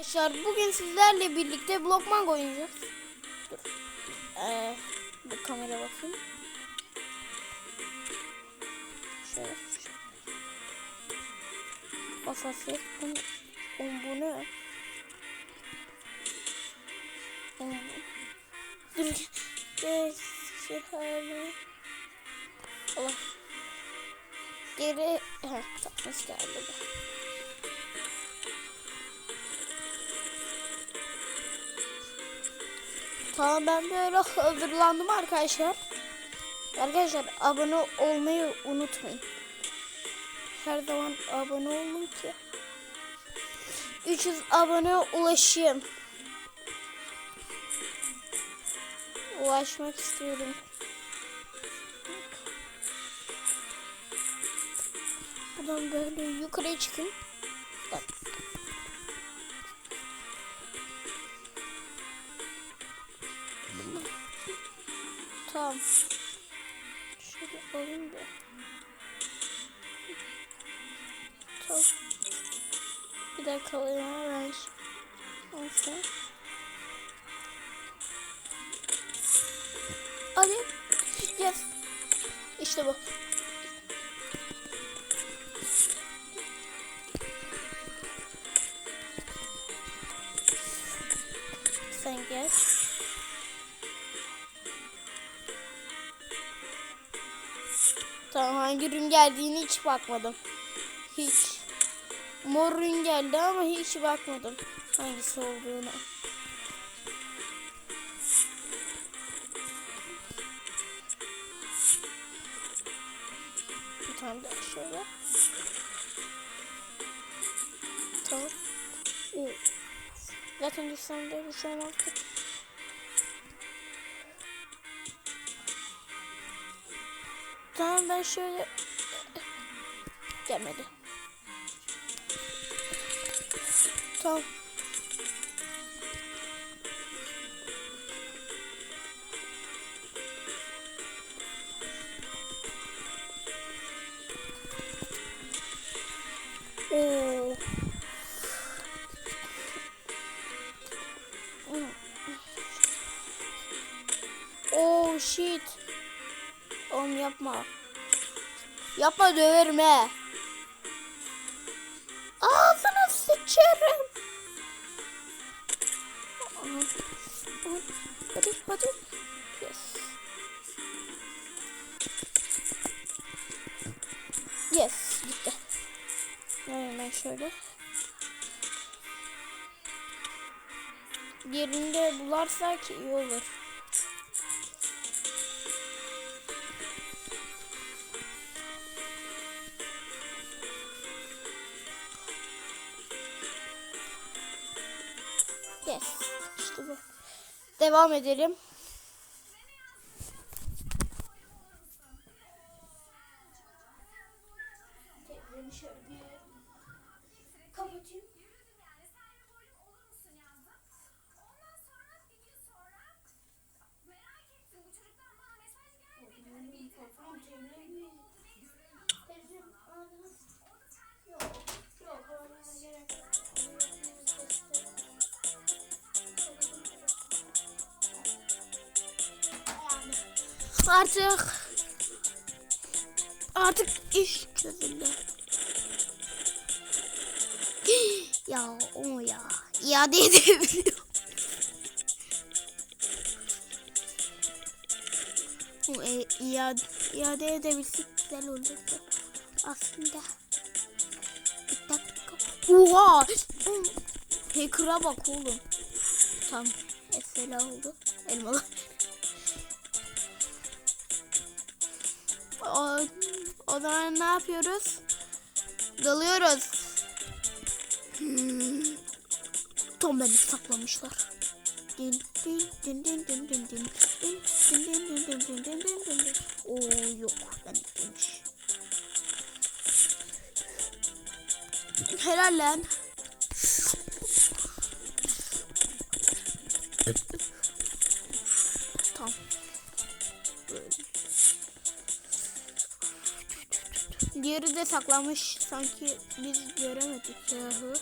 Arkadaşlar bugün sizlerle birlikte Blockman oynayacağız. Dur. Ee, bu kamera bakayım. Şöyle. Hassasiyet. Bu, bu, bu ne? Hmm. Dur. Geç. Şöyle. Allah. Geri. Heh, takması geldi. bu. Tamam ben böyle hazırlandım arkadaşlar. Arkadaşlar abone olmayı unutmayın. Her zaman abone olun ki 300 abone ulaşayım. Ulaşmak istiyorum. Buradan böyle yukarıya çıkayım. Tamam. Şöyle alayım da. Tamam. Bir dakika alayım ama ben. Neyse. Alayım. Yes. İşte bu. Tamam hangi ürün geldiğini hiç bakmadım. Hiç. Mor ürün geldi ama hiç bakmadım. Hangisi olduğunu. Bir tane daha şöyle. Tamam. Zaten düşsem bir şey olmazdı. Tamam ben şöyle gelmedi. Tamam. Oo. Yapma. Yapma döverim he. Ağzına sıçarım. Hadi hadi. Yes. Yes gitti. Hemen şöyle. Yerinde bularsak iyi olur. Yes. İşte bu. Devam edelim. Artık artık iş çözüldü. ya o ya iade edebiliyor. E, iade, iade edebilsek güzel olurdu aslında. Bir dakika. Oha! Hacker'a bak oğlum. Tam esela oldu. Elmalı. O, o zaman ne yapıyoruz? Dalıyoruz. Hmm. Tam beni saklamışlar. Din yok ben demiş. Helal lan. diğeri de saklamış sanki biz göremedik yahu.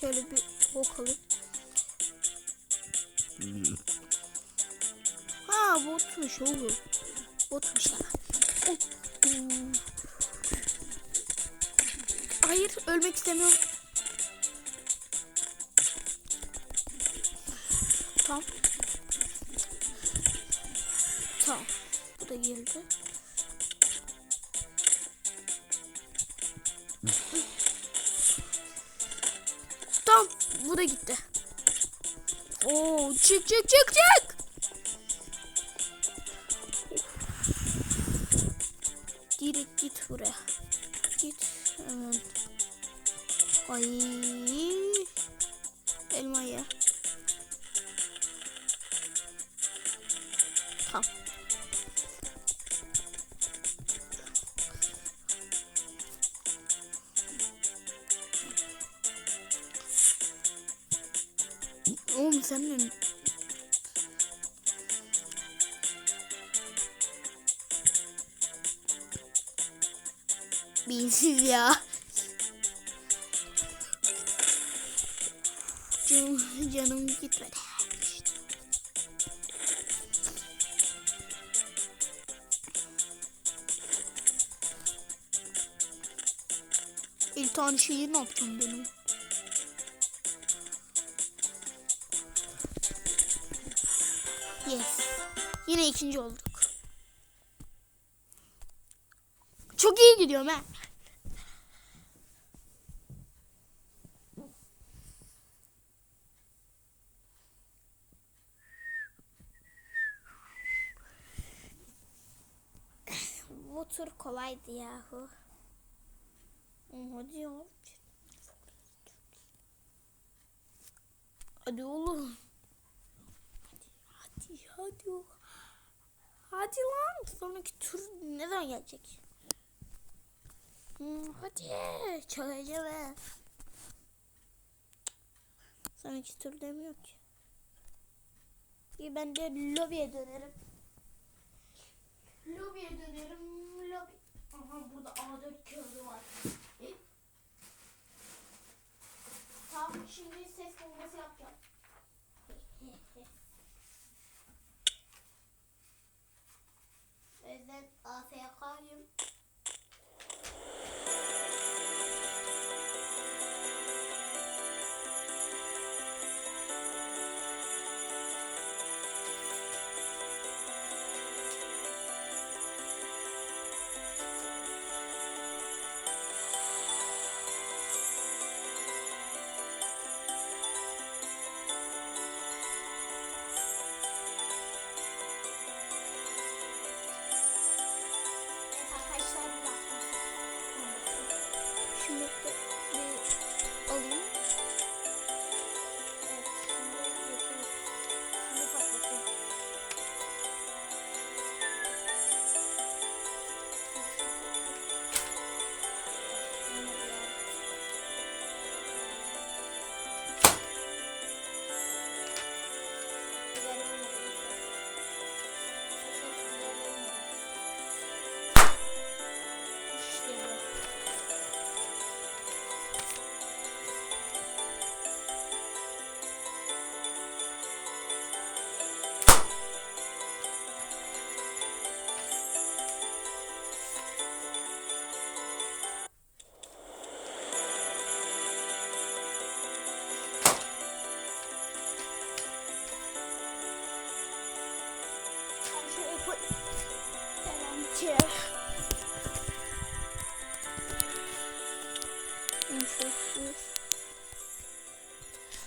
Şöyle bir bakalım. Ha botmuş oğlum. Botmuş ya. Oh. Hayır ölmek istemiyorum. Tamam. Tamam. Bu da geldi. Tamam. Bu da gitti. Oo, çık çık çık çık. Direkt git buraya. Git hemen. Ay. Oğlum sen de Binsiz ya. Canım, canım gitmedi. İlk tane şeyi ne yapacağım benim? Yine ikinci olduk. Çok iyi gidiyorum ha. Bu tur kolaydı yahu. Hadi ya. Hadi oğlum. Hadi hadi. Hadi lan. Sonraki tur ne zaman gelecek? Hmm, hadi. Çalacağım. Sonraki tur demiyor ki. İyi ben de lobiye dönerim. Lobiye dönerim. Lobi. Aha burada A4 kağıdı var. Tamam şimdi ses bombası yapacağım. Yüzden AFK'yım. Şimdi de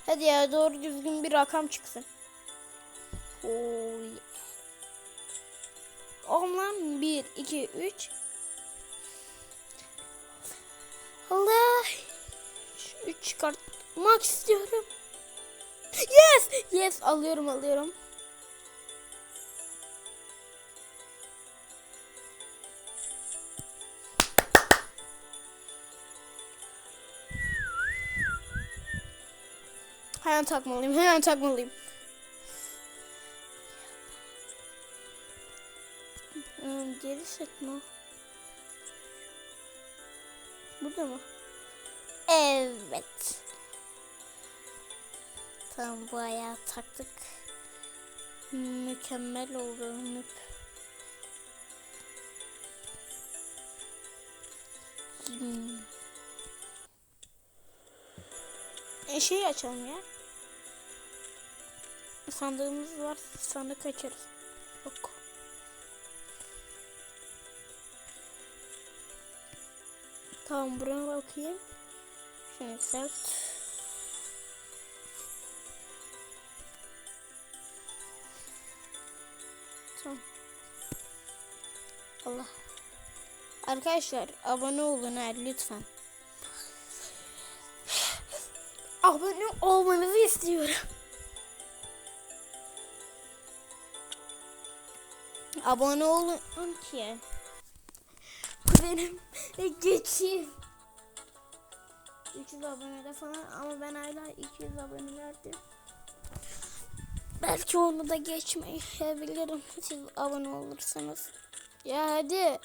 Hadi ya doğru düzgün bir rakam çıksın. Oğlum lan 1, 2, 3. Allah. 3 çıkartmak istiyorum. Yes. Yes alıyorum alıyorum. Hemen takmalıyım. Hemen takmalıyım. Hadi. geri o? Burada mı? Evet. Tamam bu ayağı taktık. Mükemmel oldu. Müp. Hmm. E şeyi açalım ya. Sandığımız var. Sandık açarız. Yok. Tamam buraya bakayım. Şunu yükselt. Tamam. Allah. Arkadaşlar abone olun ha lütfen. abone olmanızı istiyorum. Abone olun ki. Benim geçeyim. 300 abonede falan ama ben hala 200 abonelerde. Belki onu da geçmeyebilirim siz abone olursanız. Ya hadi.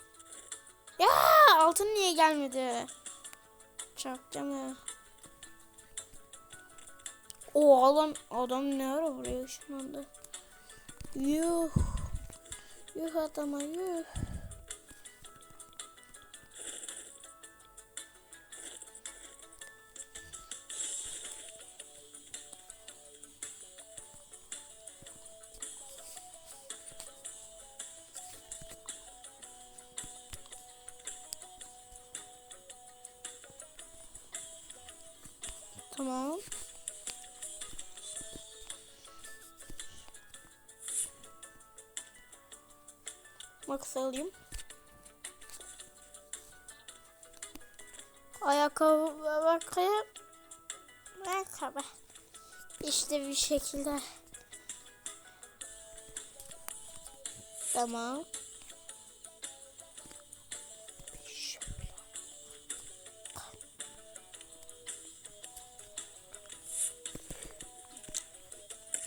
Ya altın niye gelmedi? Çaktım ya. O adam adam ne ara buraya ışınlandı? Yuh. 愈合怎么愈 Max alayım. Ayakkabı bakayım. Ayakkabı. İşte bir şekilde. Tamam.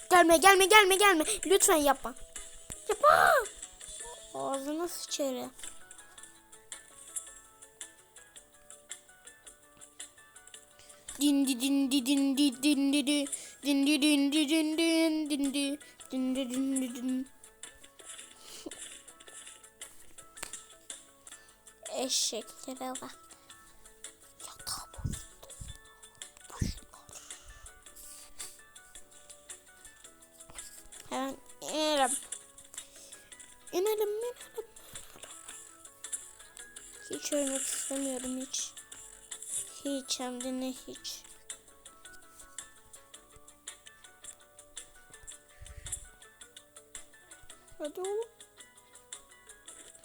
Gelme gelme gelme gelme. Lütfen. Yapma. Ağzına sıçarı. Din di din di din di din di di din di din di din din din di din di din di din. Eşeklere bak. Hiç ölmek istemiyorum hiç. Hiç hem de ne hiç. Hadi oğlum.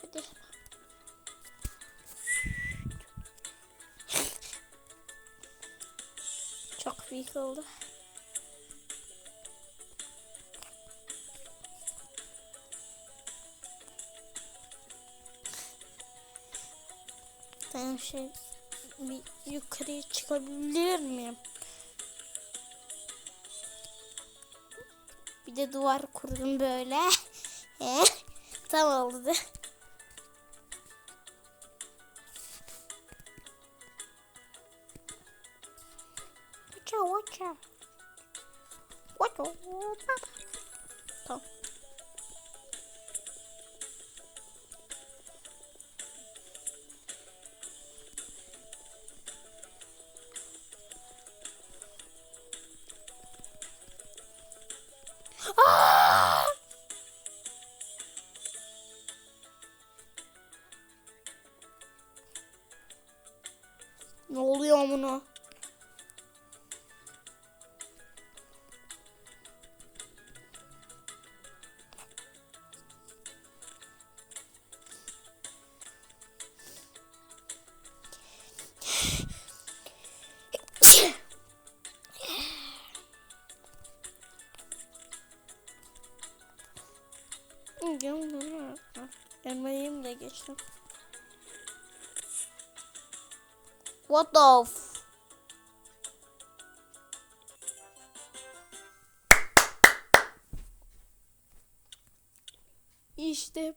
Hadi. Çok büyük oldu. Ben şey bir yukarıya çıkabilir miyim? Bir de duvar kurdum böyle. Tam oldu. Wacha wacha. Wacha wacha. Tamam. Oluyor amına? Elmayı da geçtim. What the f İşte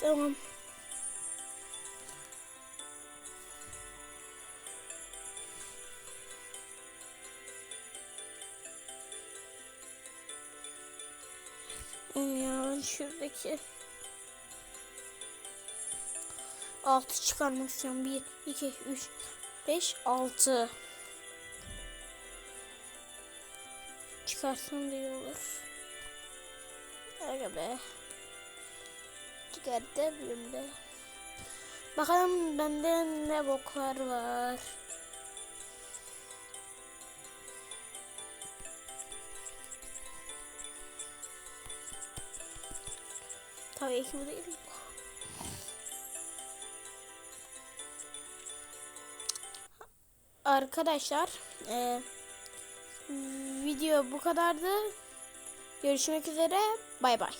Tamam. Ya şuradaki altı çıkarmak istiyorum. Bir, iki, üç, beş, altı. Çıkarsam da iyi olur. Aga be. Çıkartabilirim de. Bakalım bende ne boklar var. Tabii ki bu değil. Arkadaşlar eee, video bu kadardı. Görüşmek üzere. Bay bay.